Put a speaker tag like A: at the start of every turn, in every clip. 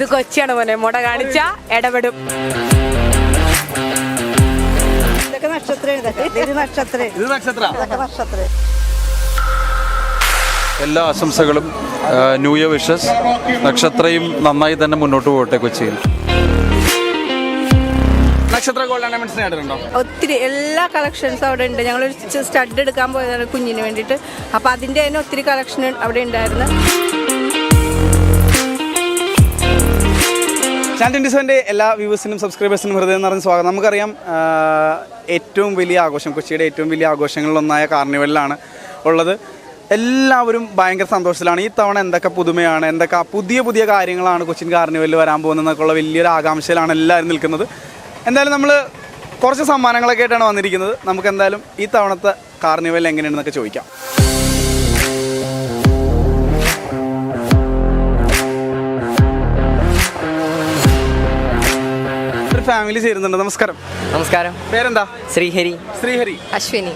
A: ഇത് കൊച്ചിയാണ് മോനെ. മുട കാണിച്ച ഇടപെടും.
B: ഇതൊക്കെ നക്ഷത്രം ഇതൊക്കെ ഇത് നക്ഷത്രം.
C: ഇത് നക്ഷത്ര.
B: ഇതൊക്കെ നക്ഷത്രം.
D: എല്ലാ ആശംസകളും ന്യൂ ഇയർ വിഷസ് നക്ഷത്രയും നന്നായി തന്നെ മുന്നോട്ട് പോകട്ടെ കൊച്ചിയിൽ.
C: നക്ഷത്ര ഗോൾഡ് ഓർണമെന്റ്സ് നേടുന്നുണ്ടോ
A: ഒത്തിരി എല്ലാ കളക്ഷൻസും അവിടെ ഉണ്ട്. ഞങ്ങൾ സ്റ്റഡ് എടുക്കാൻ പോയതാണ് കുഞ്ഞിന് വേണ്ടിയിട്ട്. അപ്പോൾ അതിന്റെ തന്നെ ഒത്തിരി കളക്ഷൻ അവിടെ ഉണ്ടായിരുന്നു.
C: ചാൻ ട്വന്റി എല്ലാ വ്യൂവേഴ്സിനും സബ്സ്ക്രൈബേഴ്സിനും ഹൃദയം നിറഞ്ഞ സ്വാഗതം. നമുക്കറിയാം ഏറ്റവും വലിയ ആഘോഷം കൊച്ചിയുടെ ഏറ്റവും വലിയ ആഘോഷങ്ങളിലൊന്നായ കാർണിവലിലാണ് ഉള്ളത്. എല്ലാവരും ഭയങ്കര സന്തോഷത്തിലാണ്. ഈ തവണ എന്തൊക്കെ പുതുമയാണ് എന്തൊക്കെ പുതിയ പുതിയ കാര്യങ്ങളാണ് കൊച്ചിൻ കാർണിവലിൽ വരാൻ പോകുന്നതെന്നൊക്കെയുള്ള വലിയൊരു ആകാംക്ഷയിലാണ് എല്ലാവരും നിൽക്കുന്നത്. എന്തായാലും നമ്മൾ കുറച്ച് സമ്മാനങ്ങളൊക്കെ ആയിട്ടാണ് വന്നിരിക്കുന്നത്. നമുക്ക് എന്തായാലും ഈ തവണത്തെ കാർണിവൽ എങ്ങനെയാണെന്നൊക്കെ ചോദിക്കാം. ഫാമിലി ചേരുന്നുണ്ട്. നമസ്കാരം.
E: നമസ്കാരം.
C: പേരെന്താ?
E: ശ്രീഹരി.
C: ശ്രീഹരി.
A: അശ്വിനി.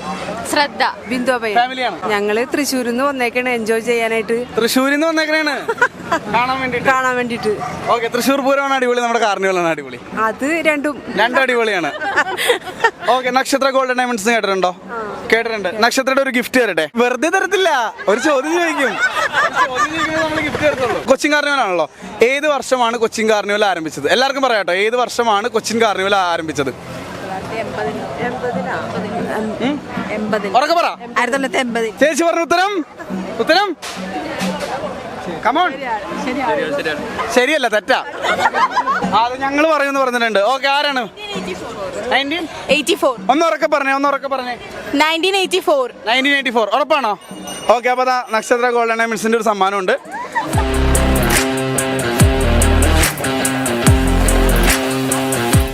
A: ശ്രദ്ധ ബിന്ദു
C: ഫാമിലിയാണ്
A: ഞങ്ങൾ തൃശ്ശൂരിൽ നിന്ന് വന്നേക്കാണ്. എൻജോയ് ചെയ്യാനായിട്ട്.
C: തൃശ്ശൂരിൽ നിന്ന് വന്നേക്കണേണ്. കാണാൻ വേണ്ടിട്ട്.
A: കാണാൻ വേണ്ടിട്ട്.
C: ഓക്കെ തൃശ്ശൂർ പൂരമാണ് അടിപൊളി. നമ്മുടെ കാർണിവലാണ് അടിപൊളി.
A: അത് രണ്ടും.
C: രണ്ടും അടിപൊളിയാണ്. ഓക്കെ നക്ഷത്ര ഗോൾഡൻ ഡയമണ്ട്സ് കേട്ടിട്ടുണ്ടോ? കേട്ടിട്ടുണ്ട്. നക്ഷത്രയുടെ ഒരു ഗിഫ്റ്റ് തരട്ടെ? വെറുതെ തരത്തില്ല. ഒരു ചോദ്യം ചോദിക്കും. കൊച്ചിൻ കാർണിവൽ ആണല്ലോ ഏത് വർഷമാണ് കൊച്ചിൻ കാർണിവൽ ആരംഭിച്ചത്? എല്ലാവർക്കും പറയാട്ടോ ഏത് വർഷമാണ് കൊച്ചിൻ കാർണിവൽ ആരംഭിച്ചത് ഉറക്കെ പറ. ചേച്ചി പറഞ്ഞ ഉത്തരം? ഉത്തരം? കമോൺ ശരിയല്ല തെറ്റാ. അത് ഞങ്ങൾ പറയുമെന്ന് പറഞ്ഞിട്ടുണ്ട്. ഓക്കെ ആരാണ്? നയന്റീൻ
A: എയ്റ്റി ഫോർ
C: ഒന്ന് ഉറക്കെ പറഞ്ഞേ. ഒന്ന് ഉറക്കെ പറഞ്ഞേ
A: നയന്റീൻ എയ്റ്റി ഫോർ
C: ഉറപ്പാണോ? ഓക്കെ അപ്പോൾ അതാ നക്ഷത്ര ഗോൾഡൻ ഡയമണ്ട്സിന്റെ ഒരു സമ്മാനമുണ്ട്.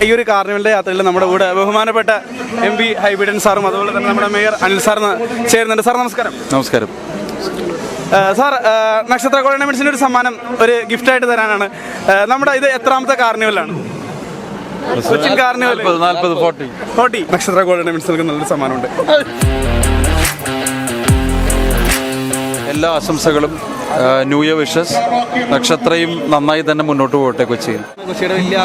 C: ഈ ഒരു കാർണിവലിന്റെ യാത്രയിൽ നമ്മുടെ കൂടെ ബഹുമാനപ്പെട്ട എം പി ഹൈബിഡൻ സാറും അതുപോലെ തന്നെ നമ്മുടെ മേയർ അനിൽ സാർ ചേരുന്നുണ്ട്. സാർ നമസ്കാരം.
D: നമസ്കാരം.
C: സാർ നക്ഷത്ര ഗോൾഡൻമെന്റ്സിന്റെ ഒരു സമ്മാനം ഒരു ഗിഫ്റ്റ് ആയിട്ട് തരാനാണ്. നമ്മുടെ ഇത് എത്രാമത്തെ കാർണിവലാണ്? കൊച്ചിൻ കാർണിവൽ.
D: ഫോർട്ടി.
C: നക്ഷത്ര ഗോൾഡൻമെന്റ്സ് നല്ലൊരു സമ്മാനമുണ്ട്.
D: എല്ലാ ആശംസകളും ന്യൂ ഇയർ വിഷസ് നക്ഷത്രയും നന്നായി തന്നെ മുന്നോട്ട് പോകട്ടെ കൊച്ചിയിൽ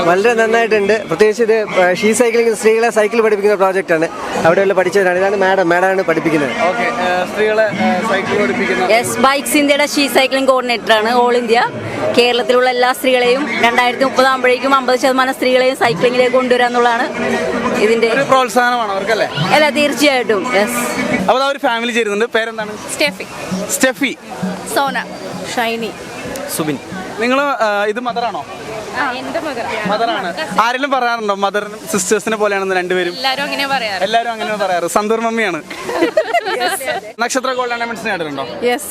E: വളരെ നന്നായിട്ടുണ്ട്. പ്രത്യേകിച്ച് ഇത് ഷീ സൈക്ലിംഗ് സ്ത്രീകളെ സൈക്കിൾ പഠിപ്പിക്കുന്ന പ്രോജക്റ്റ് ആണ്. അവിടെയുള്ള പഠിച്ചവരാണ്. ഇതാണ് മാഡം. മാഡമാണ് പഠിപ്പിക്കുന്നത്.
C: ഓക്കെ സ്ത്രീകളെ സൈക്കിൾ പഠിപ്പിക്കുന്ന
F: യെസ് ബൈക്സ് ഇന്ത്യയുടെ ഷീ സൈക്ലിംഗ് കോർഡിനേറ്റർ ആണ്. ഓൾ ഇന്ത്യ കേരളത്തിലുള്ള എല്ലാ സ്ത്രീകളെയും രണ്ടായിരത്തി മുപ്പതാകുമ്പോഴേക്കും അമ്പത് ശതമാനം സ്ത്രീകളെയും സൈക്ലിങ്ങിലേക്ക് കൊണ്ടുവരാന്നുള്ളതാണ് ഇതിന്റെ
C: ഒരു പ്രോത്സാഹനമാണ് അവർക്കല്ലേ?
F: അല്ല തീർച്ചയായിട്ടും. യെസ്
C: അപ്പോൾ ആ ഫാമിലി ചേരുന്നുണ്ട്. പേരെന്താണ്?
A: സ്റ്റെഫി.
C: സ്റ്റെഫി.
A: സോന ഷൈനി
E: സുബിൻ.
C: നിങ്ങൾ ഇത് മദറാണോ മദറാണ് ആരെങ്കിലും പറയാറുണ്ടോ? മദറിനും സിസ്റ്റേഴ്സിനെ പോലെയാണെന്ന് രണ്ടുപേരും?
A: എല്ലാരും അങ്ങനെ പറയാറ്.
C: എല്ലാവരും അങ്ങനെ പറയാറ്. സന്തൂർ മമ്മിയാണ്. നക്ഷത്ര ഗോൾഡ്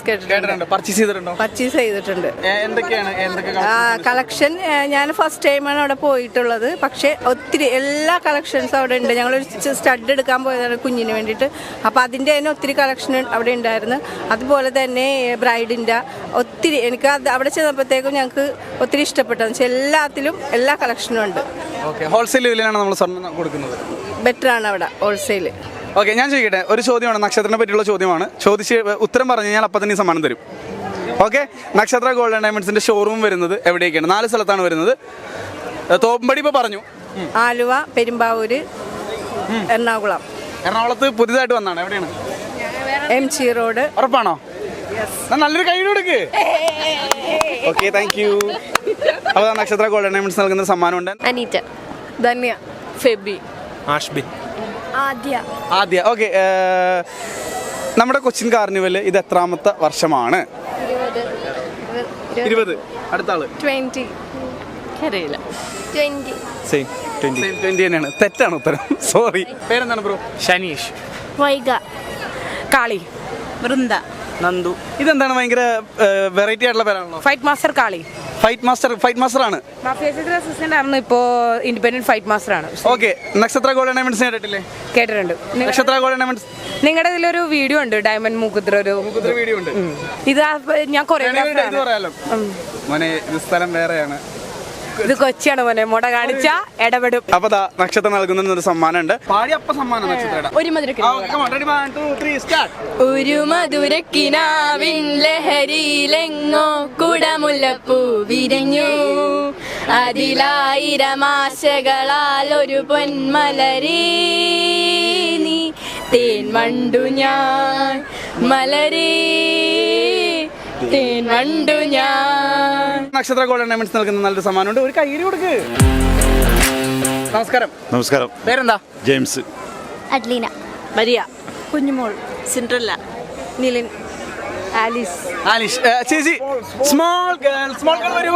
C: കേട്ടിട്ടുണ്ടോ? പർച്ചേസ് ചെയ്തിട്ടുണ്ടോ?
A: പർച്ചേസ് ചെയ്തിട്ടുണ്ട്.
C: എന്തൊക്കെയാണ്? എന്തൊക്കെ
A: കളക്ഷൻ ഞാൻ ഫസ്റ്റ് ടൈമാണ് അവിടെ പോയിട്ടുള്ളത്. പക്ഷേ ഒത്തിരി എല്ലാ കളക്ഷൻസും അവിടെ ഉണ്ട്. ഞങ്ങൾ സ്റ്റഡ് എടുക്കാൻ പോയതാണ് കുഞ്ഞിന് വേണ്ടിയിട്ട്. അപ്പോൾ അതിന്റെ തന്നെ ഒത്തിരി കളക്ഷൻ അവിടെ ഉണ്ടായിരുന്നു. അതുപോലെ തന്നെ ബ്രൈഡിന്റെ ഒത്തിരി എനിക്ക് അത് അവിടെ ചെന്നപ്പോഴത്തേക്കും ഞങ്ങൾക്ക് ഒത്തിരി ഇഷ്ടപ്പെട്ടു. വെച്ചാൽ എല്ലാത്തിലും എല്ലാ കളക്ഷനും ഉണ്ട്.
C: ഓക്കെ ഹോൾസെയിൽ വിലയിലാണ് നമ്മൾ സ്വർണം കൊടുക്കുന്നത്.
A: ബെറ്റർ ആണ് അവിടെ ഹോൾസെയിൽ
C: ഓക്കെ ഞാൻ ചോദിക്കട്ടെ ഒരു ചോദ്യമാണ് നക്ഷത്രത്തിനെ പറ്റിയുള്ള ചോദ്യമാണ്. ചോദിച്ച് ഉത്തരം പറഞ്ഞു കഴിഞ്ഞാൽ അപ്പം തന്നെ സമ്മാനം തരും. ഓക്കെ നക്ഷത്ര ഗോൾഡൻ ഡയമണ്ട്സിന്റെ ഷോറൂം വരുന്നത് എവിടെയൊക്കെയാണ് നാല് സ്ഥലത്താണ് വരുന്നത്. തോമ്പടി ഇപ്പൊ ഇപ്പോൾ പറഞ്ഞു
A: ആലുവ പെരുമ്പാവൂര് എറണാകുളം.
C: എറണാകുളത്ത് പുതിയതായിട്ട് വന്നാണ്. എവിടെയാണ്?
A: എം ജി റോഡ്
C: ഉറപ്പാണോ? നല്ലൊരു കൈ കൊടുക്ക്. ഓക്കെ താങ്ക് യു അപ്പോൾ നക്ഷത്ര ഗോൾഡൻ ഡയമണ്ട്സ് നൽകുന്ന സമ്മാനമുണ്ട്.
F: അനീറ്റ.
A: ധന്യ ഫെബി
E: ആഷ്ബിൻ
A: ആദ്യ.
C: ആദ്യ. ഓക്കെ നമ്മുടെ കൊച്ചിൻ കാർണിവൽ ഇത് എത്രാമത്തെ വർഷമാണ്? ഇരുപത്. അടുത്ത ആൾ.
A: ട്വന്റി അറിയില്ല ട്വന്റി
E: സെയിം
C: ട്വന്റി തന്നെയാണ്. തെറ്റാണ് ഉത്തരം. സോറി പേരെന്താണ് ബ്രോ
E: ഷനീഷ്
A: വൈഗ. കാളി. വൃന്ദ.
E: നന്ദു.
C: ഇതെന്താണ്? ഭയങ്കര വെറൈറ്റി ആയിട്ടുള്ള പേരാണല്ലോ.
A: Fight master Kali.
C: Fight master fight master ആണ്
A: അസിസ്റ്റന്റ് ആയിരുന്നു ഇപ്പോ ഇൻഡിപെൻഡന്റ് ഫൈറ്റ് മാസ്റ്റർ ആണ്.
C: ഓക്കെ നക്ഷത്ര ഗോൾഡ് ഡയമണ്ട്സ് കേട്ടിട്ടില്ലേ
A: കേട്ടിട്ടുണ്ട്.
C: നക്ഷത്ര ഗോൾഡ് ഡയമണ്ട്സ്
A: നിങ്ങളുടെ ഇതിലൊരു വീഡിയോ ഉണ്ട് ഡയമണ്ട് മൂക്കുത്ര ഒരു
C: വീഡിയോ ഉണ്ട്.
A: ഇത് ഞാൻ
C: കുറേ ഇത്
A: കൊറിയോഗ്രാഫർ
C: പറയാലോ? മോനെ ഇത് സ്ഥലം വേറെയാണ്.
A: ഇത് കൊച്ചിയാണ് മോനെ മുട കാണിച്ച ഇടപെടും.
C: അപ്പൊ ദാ നക്ഷത്രം നൽകുന്ന ഒരു സമ്മാനം ഉണ്ട് പാടി അപ്പ സമ്മാനം നക്ഷത്രയുടെ
A: ഒരു മധുര
C: സ്റ്റാർട്ട്
F: ഒരു മധുരക്കിനാവിൻ ലഹരിയിലെങ്ങോ കുടമുല്ലപ്പൂ വിരഞ്ഞു.
G: അതിലായിരമാശകളാൽ ഒരു പൊന്മലരീ. നീ തേൻ വണ്ടു ഞാൻ മലരേ. തേൻ വണ്ടു ഞാൻ.
C: നക്ഷത്ര ഗോൾഡ് ഡയമണ്ട്സ് നൽകുന്ന നല്ലൊരു സമ്മാനമുണ്ട്. ഒരു കയ്യിൽ കൊടുക്ക്. നമസ്കാരം.
H: നമസ്കാരം.
C: പേരെന്താ?
H: James.
G: Adleena.
A: Maria. Kunjumol. Cinderella. Nilin. Alice
C: Alish ഏ, ചേച്ചി സ്മോൾ ഗേൾ സ്മോൾ ഗേൾ വരൂ.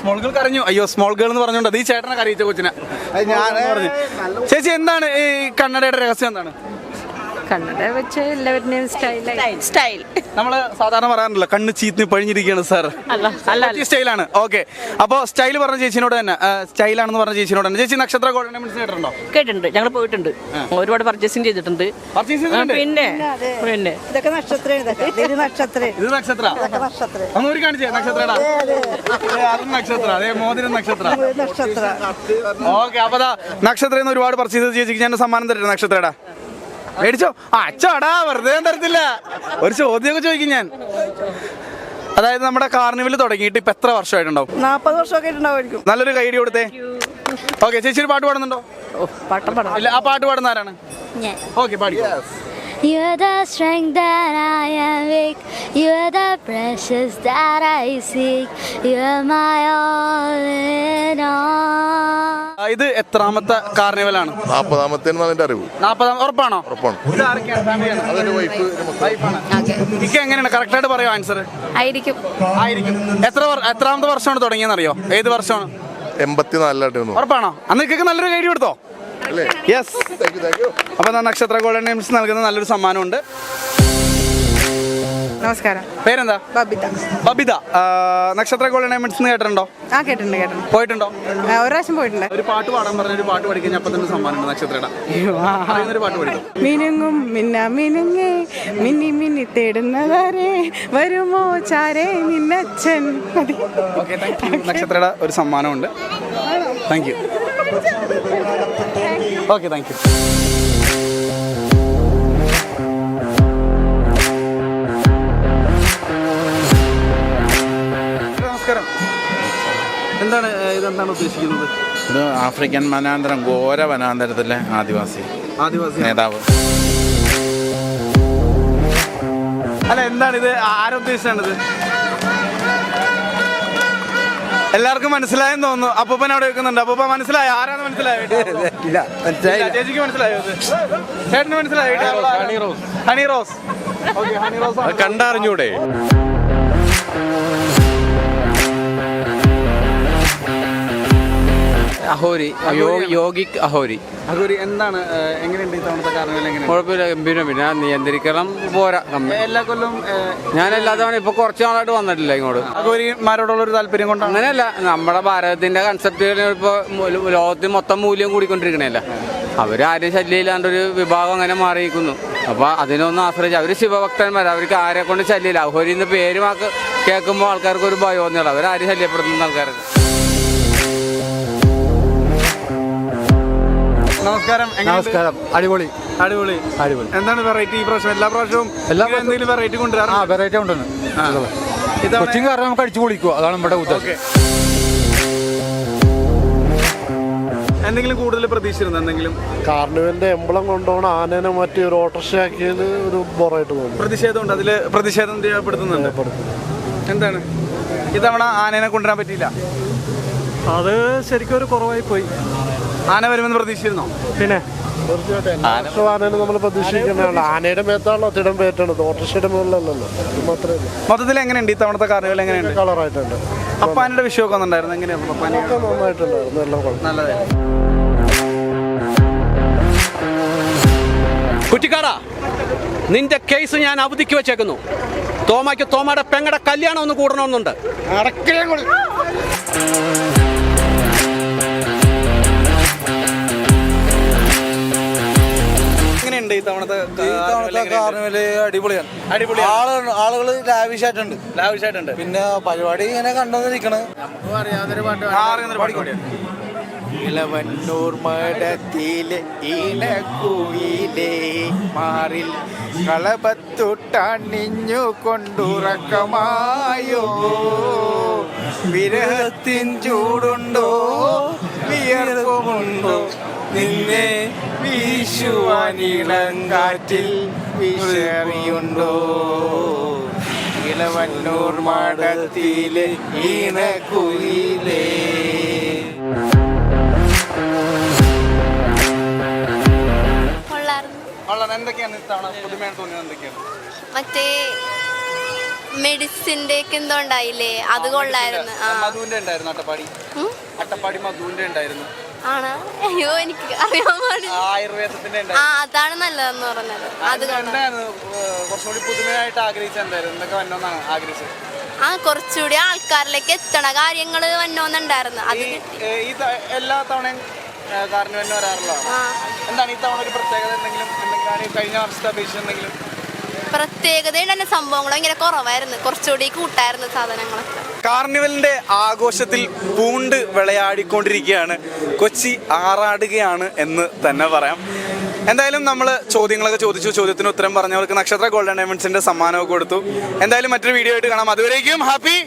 C: സ്മോൾ ഗേൾ കരഞ്ഞു. അയ്യോ സ്മോൾ ഗേൾ എന്ന് പറഞ്ഞോണ്ട് അത് ഈ ചേട്ടനെ കരയിച്ച കൊച്ചിനെ. ഞാൻ പറഞ്ഞു ചേച്ചി എന്താണ് ഈ കണ്ണടയുടെ രഹസ്യം എന്താണ്?
A: കണ്ണട വെച്ച് എല്ലാവരുടെയും സ്റ്റൈലായി സ്റ്റൈൽ
C: നമ്മൾ സാധാരണ പറയാറില്ല കണ്ണ് ചീത്തിന് പഴിഞ്ഞിരിക്കുകയാണ് സാർ.
A: അല്ല അല്ല
C: സ്റ്റൈലാണ് ഓക്കെ അപ്പോൾ സ്റ്റൈൽ പറഞ്ഞ ചേച്ചിനോട് തന്നെ സ്റ്റൈലാണെന്ന് പറഞ്ഞ ചേച്ചിനോട് തന്നെ. ചേച്ചി നക്ഷത്ര ഗോൾഡൻ ഡയമണ്ട്സ് കേട്ടിട്ടുണ്ടോ?
A: കേട്ടിട്ടുണ്ട്. ഞങ്ങൾ പോയിട്ടുണ്ട്. ഒരുപാട് പർച്ചേസിങ് ചെയ്തിട്ടുണ്ട്.
C: പർച്ചേസ് ചെയ്തിട്ടുണ്ട്?
A: പിന്നെ പിന്നെ
B: ഇതൊക്കെ നക്ഷത്ര ഇത് നക്ഷത്രം.
C: ഇത് നക്ഷത്ര?
B: ഇതൊക്കെ നക്ഷത്രം.
C: ഒന്ന് കാണിച്ചേ നക്ഷത്രടാ. അതും നക്ഷത്ര അതെ മോതിരം നക്ഷത്ര.
B: നക്ഷത്രം.
C: ഓക്കെ അപ്പൊ ദാ നക്ഷത്രയിൽ ഒരുപാട് പർച്ചേസ് ചേച്ചിക്ക് ഞാൻ സമ്മാനം തരട്ടെ നക്ഷത്രടാ? മേടിച്ചോ? ആ അച്ചോടാ വെറുതെ ഞാൻ തരത്തില്ല. ഒരു ചോദ്യമൊക്കെ ചോദിക്കും ഞാൻ. അതായത് നമ്മുടെ കാർണിവൽ തുടങ്ങിയിട്ട് ഇപ്പൊ എത്ര വർഷമായിട്ടുണ്ടാവും?
B: നാപ്പത് വർഷമൊക്കെ ഉണ്ടാവുമായിരിക്കും
C: നല്ലൊരു കൈഡി കൊടുത്തേ. ഓക്കെ ചേച്ചി ഒരു പാട്ട് പാടുന്നുണ്ടോ?
A: പാട്ടം പാടാം.
C: ഇല്ല ആ പാട്ട് പാടുന്ന ആരാണ്?
G: ഞാൻ.
C: ഓക്കെ പാടി.
G: You're the strength that I am weak. You're the precious that I seek. You're my all in all.
C: ഇത് എത്രാമത്തെ കാർണിവലാണ്?
H: ആണ് നാപ്പതാമത്തെ അറിവ്.
C: നാപ്പതാം ഉറപ്പാണോ?
H: ഉറപ്പാണ്? അതൊരു വൈഫ്
C: എങ്ങനെയാണ്? കറക്റ്റ് ആയിട്ട് പറയോ ആൻസർ
G: ആയിരിക്കും.
C: ആയിരിക്കും. എത്ര എത്രാമത്തെ വർഷമാണ് തുടങ്ങിയെന്നറിയോ? ഏത് വർഷമാണ്?
H: എൺപത്തിനാലിലായിട്ട്
C: ഉറപ്പാണോ? അന്ന് ഇക്കൊക്കെ നല്ലൊരു കൈഡി കൊടുത്തോ? യെസ് അപ്പൊ നക്ഷത്ര ഗോൾഡൻ നെയിംസ് നൽകുന്ന നല്ലൊരു സമ്മാനമുണ്ട്.
A: നമസ്കാരം.
C: പേരെന്താ?
A: ബബിത.
C: ബബിത. നക്ഷത്ര ഗോൾഡ് ഡയമണ്ട്സ് കേട്ടിട്ടുണ്ടോ?
A: ആ കേട്ടിട്ടുണ്ട് കേട്ടിട്ടുണ്ട്.
C: പോയിട്ടുണ്ടോ?
A: ഒരു പ്രാവശ്യം പോയിട്ടുണ്ട്.
C: ഒരു പാട്ട് പാടാൻ പറഞ്ഞ ഒരു പാട്ട് പഠിക്കാൻ അപ്പൊ തന്നെ സമ്മാനമുണ്ട് നക്ഷത്രയുടെ. പാട്ട് പഠിക്കും
A: മിനുങ്ങും മിന്ന മിനുങ്ങേ മിന്നി മിന്നി തേടുന്നവരെ വരുമോ ചാരേ നിന്നച്ഛൻ?
C: നക്ഷത്രയുടെ ഒരു സമ്മാനമുണ്ട്. Thank you okay thank you എന്താണ് ഇതെന്താണ് ഉദ്ദേശിക്കുന്നത്?
I: ഇത് ആഫ്രിക്കൻ വനാന്തരം ഘോര വനാന്തരത്തിലെ ആദിവാസി
C: ആദിവാസി.
I: നേതാവ്.
C: അല്ല എന്താണ് ഇത്? ആരുദ്ദേശിച്ചാണിത് എല്ലാവർക്കും മനസ്സിലായെന്ന് തോന്നുന്നു. അപ്പൂപ്പൻ അവിടെ വെക്കുന്നുണ്ട്. അപ്പൂപ്പ മനസ്സിലായ? ആരാന്ന് മനസ്സിലായോ?
E: ഇല്ല
C: ചേച്ചിക്ക് മനസ്സിലായോ ചേട്ടന് മനസ്സിലായോ ഹണി റോസ്. ഹണി റോസ്. ഓക്കെ ഹണി റോസ് ആണ്.
H: കണ്ടറിഞ്ഞൂടെ?
J: അഹോരി യോഗി അഹോരി.
C: അഹോരി എന്താണ് എങ്ങനെയുണ്ട് ഇത്തവണത്തെ എങ്ങനെയുണ്ട്
J: കുഴപ്പമില്ല ഗംഭീരം. പിന്നെ നിയന്ത്രിക്കണം പോരാ
C: എല്ലാ കൊല്ലം
J: ഞാൻ എല്ലാ തവണ ഇപ്പൊ കുറച്ച് നാളായിട്ട് വന്നിട്ടില്ല ഇങ്ങോട്ട്.
C: അഹോരിമാരോടുള്ള ഒരു താല്പര്യം കൊണ്ട്
J: അങ്ങനെയല്ല നമ്മുടെ ഭാരതത്തിന്റെ കൺസെപ്റ്റുകൾ ഇപ്പൊ ലോകത്തിൽ മൊത്തം മൂല്യം കൂടിക്കൊണ്ടിരിക്കണല്ല? അവരാരും ശല്യമില്ലാണ്ട് ഒരു വിഭാഗം അങ്ങനെ മാറിയിരിക്കുന്നു. അപ്പൊ അതിനൊന്നും ആശ്രയിച്ച് അവർ ശിവഭക്തന്മാർ അവർക്ക് ആരെ കൊണ്ട് ശല്യമില്ല. അഹോരി എന്ന പേര് കേൾക്കുമ്പോൾ ആൾക്കാർക്ക് ഒരു ഭയം ഒന്നുമില്ല അവരാരും ശല്യപ്പെടുത്തുന്ന ആൾക്കാർക്ക്
C: നമസ്കാരം.
E: നമസ്കാരം. അടിപൊളി.
C: അടിപൊളി.
E: അടിപൊളി.
C: എന്താണ് വെറൈറ്റി ഈ പ്രാവശ്യം? എല്ലാ പ്രാവശ്യവും
E: എല്ലാ
C: എന്തെങ്കിലും വെറൈറ്റി
E: ആ
C: കൊണ്ടുവരാറുണ്ട്?
E: വെറൈറ്റി ഉണ്ടെന്ന്.
C: ഇതവണ-
E: കൊച്ചിൻ കാരണം നമുക്ക് അടിച്ചു പൊളിക്കുക. അതാണ് നമ്മുടെ ഉദ്ദേശം
C: എന്തെങ്കിലും കൂടുതൽ പ്രതീക്ഷിച്ചിരുന്നു? എന്തെങ്കിലും?
H: കാർണിവലിന്റെ എംബളം കൊണ്ടുപോകണ ആനേനെ മറ്റേ ഒരു ഓട്ടർഷയാക്കിയത് ഒരു ബോറായിട്ട് തോന്നുന്നു
C: പ്രതിഷേധമുണ്ട്. അതിൽ പ്രതിഷേധം രേഖപ്പെടുത്തുന്നുണ്ട്. എന്താണ്? ഇത്തവണ ആനേനെ കൊണ്ടുവരാൻ പറ്റിയില്ല.
H: അത് ശരിക്കും ഒരു കുറവായി പോയി
C: ആന വരുമെന്ന് പ്രതീക്ഷിച്ചിരുന്നോ?
H: പിന്നെ? തീർച്ചയായിട്ടും. ആനേനെ നമ്മൾ പ്രതീക്ഷിക്കുന്നതാണ്. ആനയുടെ മേത്താണല്ലോ തിടം പേറ്റാണ് ഓട്ടർഷയുടെ മുകളിലല്ലല്ലോ. മാത്രമേ
C: മൊത്തത്തിൽ എങ്ങനെയുണ്ട് ഇത്തവണത്തെ കാർണിവൽ എങ്ങനെയുണ്ട്?
H: കളറായിട്ടുണ്ട്.
C: അപ്പാനയുടെ വിഷയമൊക്കെ ഒന്നുണ്ടായിരുന്നു എങ്ങനെയാണ് പപ്പാനി
H: ഒക്കെ നന്നായിട്ടുണ്ടായിരുന്നു. എല്ലാം കുഴപ്പം
C: നല്ലത്
K: കുറ്റിക്കാടാ നിന്റെ കേസ് ഞാൻ അവധിക്ക് വെച്ചേക്കുന്നു. തോമയ്ക്ക് തോമയുടെ പെങ്ങടെ കല്യാണം ഒന്ന് കൂടണമെന്നുണ്ട്.
C: എങ്ങനെയുണ്ട് ഇത്തവണത്തെ
E: കാർണിവൽ അടിപൊളിയാണ്.
C: അടിപൊളിയാണ്.
E: ആളുകൾ ആളുകൾ ലാവിഷായിട്ടുണ്ട്.
C: ലാവിഷായിട്ടുണ്ട്.
E: പിന്നെ പരിപാടി ഇങ്ങനെ കണ്ടുവന്നിരിക്കണ്.
C: ആ, അറിയുന്നൊരു പാട്ട് പാടിയോ?
I: ഇളവന്നൂർ മഠത്തിലെ ഈണക്കുയിലേ മാറിൽ കളപത്തുട്ടണിഞ്ഞു കൊണ്ടുറക്കമായോ?
C: വിരഹത്തിൻ ചൂടുണ്ടോ? വിയർപ്പുമുണ്ടോ? നിന്നെ വീശുവാനിളങ്കാറ്റിൽ വിഷറിയുണ്ടോ ഇളവന്നൂർ മാടത്തിലെ ഈണക്കുയിലേ. എന്തൊക്കെയാണ് ഇത്തവണ പുതുമയാണ് തോന്നിയത്? എന്തൊക്കെയാണ്?
G: മറ്റേ മെഡിസിന്റെ ഒക്കെ എന്തോ ഉണ്ടായില്ലേ? അത് കൊള്ളായിരുന്നു.
C: മധുവിന്റെ ഉണ്ടായിരുന്നു അട്ടപ്പാടി? അട്ടപ്പാടി മധുവിന്റെ ഉണ്ടായിരുന്നു.
G: ആണ്. അയ്യോ എനിക്ക് അറിയാൻ പാടില്ല.
C: ആയുർവേദത്തിന്റെ
G: ആ അതാണ് നല്ലതെന്ന് പറഞ്ഞത്. അത്
C: കുറച്ചുകൂടി പുതുമയായിട്ട് ആഗ്രഹിച്ചത് എന്തായിരുന്നു? എന്തൊക്കെ വന്നോന്നാണ് ആഗ്രഹിച്ചത്?
G: ആ കുറച്ചുകൂടി ആൾക്കാരിലേക്ക് എത്തണ കാര്യങ്ങൾ വന്നോന്നുണ്ടായിരുന്നു. അത്
C: ഈ
G: കിട്ടി.
C: ഏഹ്, ഈ ത- എല്ലാ തവണയും വരാറുള്ളതാണ്.
G: ആ.
C: എന്താണ് ഈ തവണ ഒരു പ്രത്യേകത? എന്തെങ്കിലും എന്തെങ്കിലും ഈ കഴിഞ്ഞ വർഷത്തെ അപേക്ഷിച്ച് എന്തെങ്കിലും
G: പ്രത്യേകതയുടെ തന്നെ സംഭവങ്ങളും ഇങ്ങനെ കുറവായിരുന്നു. കുറച്ചുകൂടി കൂട്ടായിരുന്നു സാധനങ്ങളൊക്കെ.
C: കാർണിവലിന്റെ ആഘോഷത്തിൽ പൂണ്ട് വിളയാടിക്കൊണ്ടിരിക്കുകയാണ്. കൊച്ചി ആറാടുകയാണ് എന്ന് തന്നെ പറയാം. എന്തായാലും നമ്മൾ ചോദ്യങ്ങളൊക്കെ ചോദിച്ചു. ചോദ്യത്തിന് ഉത്തരം പറഞ്ഞവർക്ക് നക്ഷത്ര ഗോൾഡൻ ഡയമണ്ട്സിന്റെ സമ്മാനമൊക്കെ കൊടുത്തു. എന്തായാലും മറ്റൊരു വീഡിയോ ആയിട്ട് കാണാം. അതുവരേക്കും ഹാപ്പി